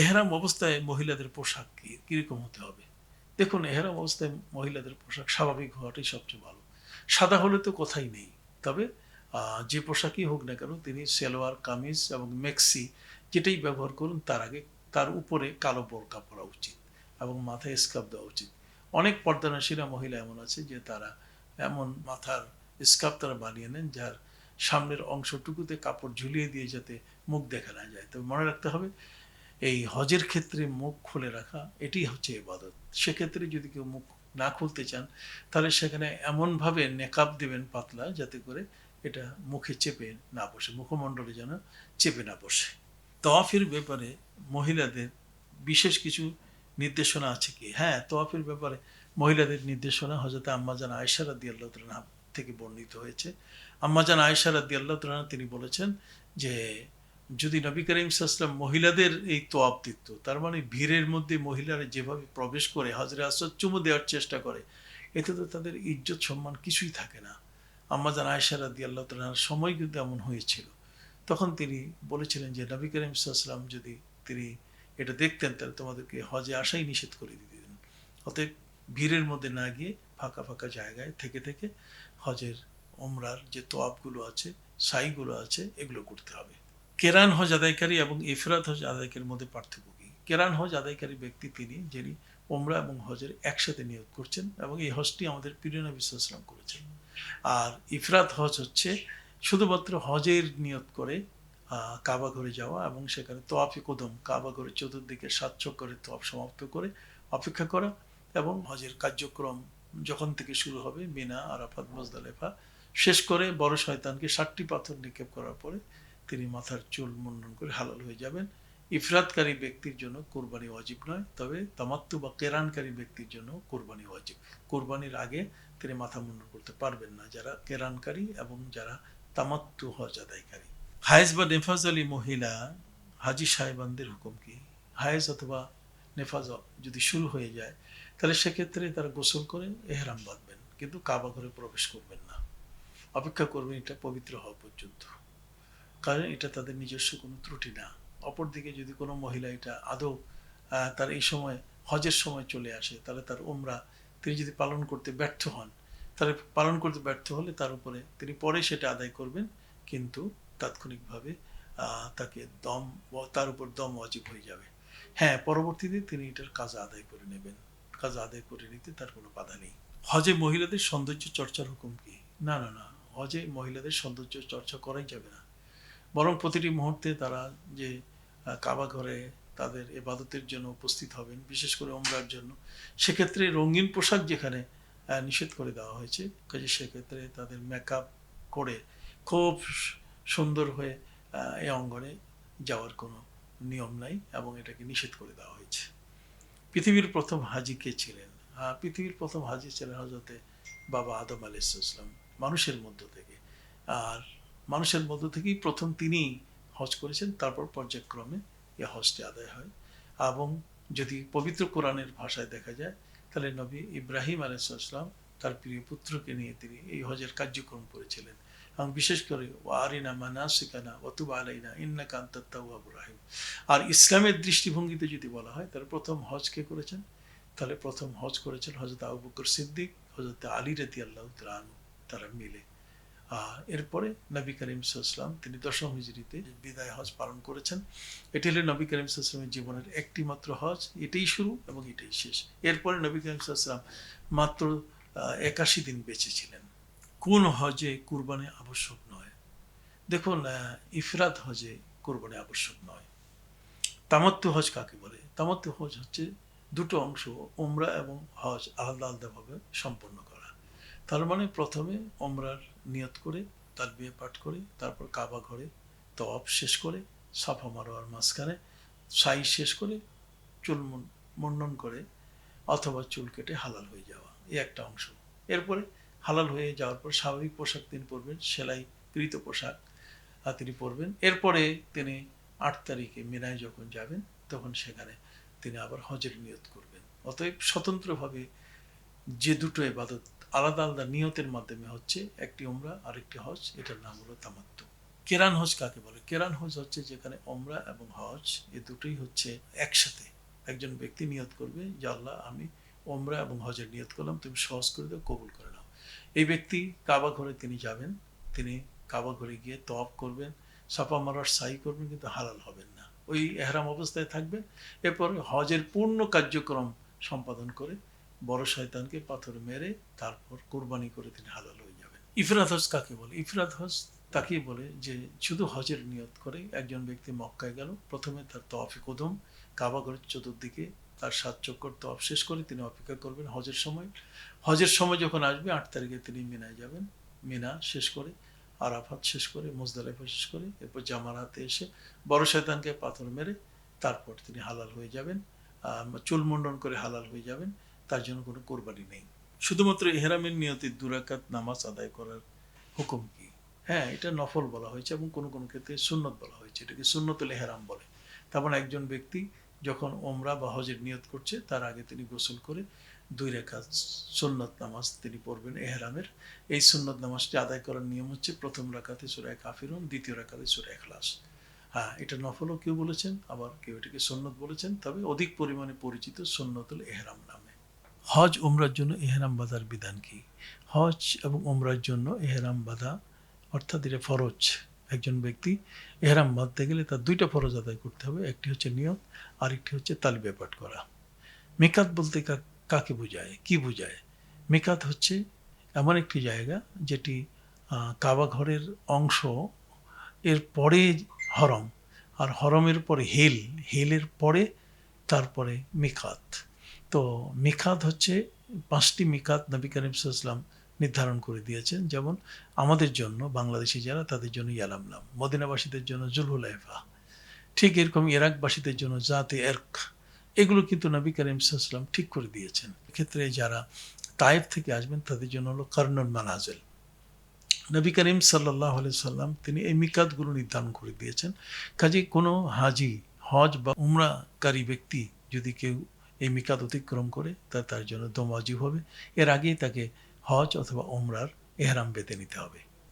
এহরাম অবস্থায় মহিলাদের পোশাক কি, কীরকম হতে হবে? দেখুন, এহরাম অবস্থায় মহিলাদের পোশাক স্বাভাবিক হওয়াটাই সবচেয়ে ভালো। সাদা হলে তো কথাই নেই। তবে যে পোশাকই হোক না কেন, তিনি সেলোয়ার, কামিজ এবং মেক্সি যেটাই ব্যবহার করুন, তার আগে তার উপরে কালো বোরকা পরা উচিত এবং মাথায় স্কার্ফ দেওয়া উচিত। অনেক পর্দানাসীরা মহিলা এমন আছে যে, তারা এমন মাথার স্কার্ফ তারা বানিয়ে নেন যার সামনের অংশটুকুতে কাপড় ঝুলিয়ে দিয়ে যাতে মুখ দেখা না যায়। তবে মনে রাখতে হবে এই হজের ক্ষেত্রে মুখ খুলে রাখা, এটি হচ্ছে ইবাদত। সেক্ষেত্রে যদি কেউ মুখ না খুলতে চান, তাহলে সেখানে এমনভাবে নেকাব দেবেন পাতলা, যাতে করে এটা মুখে চেপে না বসে, মুখমণ্ডলে যেন চেপে না বসে। তওয়াফের ব্যাপারে মহিলাদের বিশেষ কিছু নির্দেশনা আছে কি? হ্যাঁ তওয়াফের ব্যাপারে মহিলাদের নির্দেশনা হজরত আম্মাজান আয়সা রাদি আল্লাহ থেকে বর্ণিত হয়েছে। আম্মাজান আয়সা রাদি আল্লাহ তিনি বলেছেন যে যদি নবী করিম সাল্লাম মহিলাদের এই তোয়াব দিত, তার মানে ভিড়ের মধ্যে মহিলারা যেভাবে প্রবেশ করে, হজরে আসদ চুমু দেওয়ার চেষ্টা করে, এতে তো তাদের ইজ্জত সম্মান কিছুই থাকে না। আম্মাজান আয়সা রাদি আল্লাহ তালার সময় কিন্তু এমন হয়েছিল। তখন তিনি বলেছিলেন যে, নবী করিম সাল্লাম যদি তিনি এটা দেখতেন, তাহলে তোমাদেরকে হজে আসাই নিষেধ করে দিতেন। অতএব ভিড়ের মধ্যে না গিয়ে ফাঁকা ফাঁকা জায়গায় থেকে থেকে হজের ওমরার যে তোয়াবগুলো আছে, সাইগুলো আছে, এগুলো করতে হবে। কেরান হজ আদায়কারী এবং ইফরাত হজ আদায়কারীর মধ্যে পার্থক্য কী? কেরান হজ আদায়কারী ব্যক্তি তিনি, যিনি ওমরা এবং হজের একসাথে নিয়োগ করছেন এবং এই হজটি আমাদের প্রিয় নবী সাল্লাম করেছেন। আর ইফরাত হজ হচ্ছে শুধুমাত্র হজের নিয়ত করে কাবা ঘরে যাওয়া এবং সেখানে তোয়াফি কদম, কাবা ঘরে চতুর্দিকে সাত করে তোয়াফ সমাপ্ত করে অপেক্ষা করা এবং হজের কার্যক্রম যখন থেকে শুরু হবে, মিনা, আরাফাত, মজদালেফা শেষ করে বড় শয়তানকে ষাটটি পাথর নিক্ষেপ করার পরে তিনি মাথার চুল মুন্ডন করে হালাল হয়ে যাবেন। ইফরাতকারী ব্যক্তির জন্য কোরবানি ওয়াজিব নয়, তবে তামাত্তু বা কেরানকারী ব্যক্তির জন্য কোরবানি ওয়াজিব। কোরবানির আগে তিনি মাথা মুন্ডন করতে পারবেন না, যারা কেরানকারী এবং যারা তামাত্তু হজ আদায়কারী হায়েজ বা নেফাজ আলী মহিলা, হাজি সাহেবানদের হুকুম কি? হায়েজ অথবা নেফাজ যদি শুরু হয়ে যায়, তাহলে সেক্ষেত্রে তারা গোসল করে এহরাম বাঁধবেন, কিন্তু কাবা ঘরে প্রবেশ করবেন না। অপেক্ষা করবেন এটা পবিত্র হওয়া পর্যন্ত। কারণ এটা তাদের নিজস্ব কোনো ত্রুটি না। অপরদিকে যদি কোনো মহিলা এটা আদৌ তার এই সময়, হজের সময় চলে আসে, তাহলে তার উমরা, তিনি যদি পালন করতে ব্যর্থ হন, তাহলে পালন করতে ব্যর্থ হলে তার উপরে তিনি পরে সেটা আদায় করবেন, কিন্তু তাৎক্ষণিকভাবে তাকে দম, তার উপর দম অজীব হয়ে যাবে। হ্যাঁ পরবর্তীতে তিনি এটার কাজা আদায় করে নেবেন। কাজা আদায় করে নিতে তার কোনো বাধা নেই। হজে মহিলাদের সৌন্দর্য চর্চার হুকুম কি? না না না। হজে মহিলাদের সৌন্দর্য চর্চা করাই যাবে না। বরং প্রতিটি মুহূর্তে তারা যে কাবা ঘরে তাদের এবাদতের জন্য উপস্থিত হবেন, বিশেষ করে ওমরার জন্য। সেক্ষেত্রে রঙিন পোশাক যেখানে নিষেধ করে দেওয়া হয়েছে, কাজে সেক্ষেত্রে তাদের মেকআপ করে খুব সুন্দর হয়ে এই অঙ্গনে যাওয়ার কোনো নিয়ম নাই এবং এটাকে নিষেধ করে দেওয়া হয়েছে। পৃথিবীর প্রথম হাজি কে ছিলেন? পৃথিবীর প্রথম হাজি ছিলেন হজরতে বাবা আদম আলাইসাল্লাম মানুষের মধ্য থেকে। আর মানুষের মধ্য থেকেই প্রথম তিনি হজ করেছেন, তারপর পর্যায়ক্রমে এই হজটি আদায় হয়। এবং যদি পবিত্র কোরআনের ভাষায় দেখা যায়, তাহলে নবী ইব্রাহিম আলাইসাল্লাম তার প্রিয় পুত্রকে নিয়ে তিনি এই হজের কার্যক্রম করেছিলেন। এবং বিশেষ করে ওয়ারিনা মানাসিকানা ওতুবা আলাইনা ইন্না কান্তাত্তাউয়াবুর রাহিম। আর ইসলামের দৃষ্টিভঙ্গিতে যদি বলা হয়, তাহলে প্রথম হজ কে করেছেন? তাহলে প্রথম হজ করেছেন হজরত আবু বকর সিদ্দিক হজরত আলী রতি আল্লাহ তারা মিলে। এরপরে নবী করিম সাল্লাম তিনি দশম হিজড়িতে বিদায় হজ পালন করেছেন। এটি হলো নবী করিম সাল্লামের জীবনের একটি মাত্র হজ, এটাই শুরু এবং এটাই শেষ। এরপরে নবী করিম সাল্লাম মাত্র একাশি দিন বেঁচে ছিলেন। কোন হজে কুরবানি আবশ্যক নয়। দেখুন ইফরাত হজে কুরবানি আবশ্যক নয়। তামাত্তু হজ কাকে বলে? তামাত্তু হজ হচ্ছে দুটো অংশ ওমরা এবং হজ আলাদা আলাদাভাবে সম্পন্ন করা। তার মানে প্রথমে ওমরার নিয়ত করে তার বিয়ে পাঠ করে, তারপর কাবা ঘরে তওয়াব শেষ করে, সাফা মারোয়ার মাঝখানে সাই শেষ করে চুল মুন- মুন্ডন করে অথবা চুল কেটে হালাল হয়ে যাওয়া, এই একটা অংশ। এরপরে হালাল হয়ে যাওয়ার পর স্বাভাবিক পোশাক তিনি পরবেন, সেলাই কৃত পোশাক তিনি পরবেন। এরপরে তিনি আট তারিখে মিনায় যখন যাবেন, তখন সেখানে তিনি আবার হজের নিয়ত করবেন। অতএব স্বতন্ত্রভাবে যে দুটো এবাদত আলাদা আলাদা নিয়তের মাধ্যমে হচ্ছে একটি ওমরা আরেকটি হজ, এটার নাম হলো তামাত্ম কেরান হজ কাকে বলে? কেরান হজ হচ্ছে যেখানে ওমরা এবং হজ এ দুটোই হচ্ছে একসাথে। একজন ব্যক্তি নিয়ত করবে যে, আল্লাহ, আমি ওমরা এবং হজের নিয়ত করলাম, তুমি সহজ করে দাও, কবুল করে নাও। এই ব্যক্তি কাবা ঘরে তিনি যাবেন, তিনি কাবা ঘরে গিয়ে তফ করবেন, সাফা মারার সাই করবেন, কিন্তু হালাল হবেন না। ওই এহরাম অবস্থায় থাকবেন এরপর হজের পূর্ণ কার্যক্রম সম্পাদন করে বড় শয়তানকে পাথর মেরে তারপর কোরবানি করে তিনি হালাল হয়ে যাবেন। ইফরাত হজ কাকে বলে? ইফরাত হজ তাকেই বলে যে শুধু হজের নিয়ত করে একজন ব্যক্তি মক্কায় গেল, প্রথমে তার তফি কদম, কাবা ঘরের চতুর্দিকে তার সাত চক্কর তফ শেষ করে তিনি অপেক্ষা করবেন হজের সময়। হজের সময় যখন আসবে, আট তারিখে তিনি মিনায় যাবেন। মিনা শেষ করে, আরাফাত শেষ করে, মুজদালেফা শেষ করে, এরপর জামারাতে এসে বড় শয়তানকে পাথর মেরে তারপর তিনি হালাল হয়ে যাবেন চুল মুন্ডন করে হালাল হয়ে যাবেন। তার জন্য কোনো কোরবানি নেই। শুধুমাত্র এহরামের নিয়তে দুরাকাত নামাজ আদায় করার হুকুম কি? হ্যাঁ এটা নফল বলা হয়েছে এবং কোনো কোনো ক্ষেত্রে সুন্নত বলা হয়েছে। এটাকে সুন্নতুল এহরাম বলে। তার মানে একজন ব্যক্তি যখন ওমরা বা হজের নিয়ত করছে, তার আগে তিনি গোসল করে দুই রেখা সুন্নত নামাজ তিনি পড়বেন এহরামের। এই সুন্নত নামাজটি আদায় করার নিয়ম হচ্ছে প্রথম রাখাতে সুরায় কাফিরুন, দ্বিতীয় রাখাতে সুরায় এখলাস হ্যাঁ এটা নফলও কেউ বলেছেন, আবার কেউ এটাকে সুন্নত বলেছেন, তবে অধিক পরিমাণে পরিচিত সুন্নতুল এহরাম নামে। হজ উমরার জন্য এহরাম বাঁধার বিধান কি? হজ এবং উমরার জন্য এহরাম বাঁধা অর্থাৎ এটা ফরজ। একজন ব্যক্তি এহরাম বাঁধতে গেলে তার দুইটা ফরজ আদায় করতে হবে, একটি হচ্ছে নিয়ত আর একটি হচ্ছে তালিবে পাঠ করা। মেকাত বলতে কাকে বোঝায়? কি বোঝায়? মেকাত হচ্ছে এমন একটি জায়গা যেটি কাবা ঘরের অংশ এর পরে হরম, আর হরমের পরে হেল, হেলের পরে তারপরে মিকাত। তো মিকাত হচ্ছে পাঁচটি মিকাত নবী করিম নির্ধারণ করে দিয়েছেন। যেমন আমাদের জন্য, বাংলাদেশি যারা, তাদের জন্য ইয়ালামলাম, মদিনাবাসীদের জন্য জুলহুলাইফা, ঠিক এরকম ইরাকবাসীদের জন্য জাতে এরক। এগুলো কিন্তু নবী করিম ঠিক করে দিয়েছেন। এক্ষেত্রে যারা তায়েব থেকে আসবেন, তাদের জন্য হলো কর্নল মানাজেল। নবী করিম সাল্লাহ সাল্লাম তিনি এই মিকাতগুলো নির্ধারণ করে দিয়েছেন। কাজে কোনো হাজি, হজ বা উমরাকারী ব্যক্তি যদি কেউ এই মিকাত অতিক্রম করে তার জন্য দম ওয়াজিব হবে। এর আগেই তাকে হজ অথবা ওমরার এহরাম বেঁধে নিতে হবে।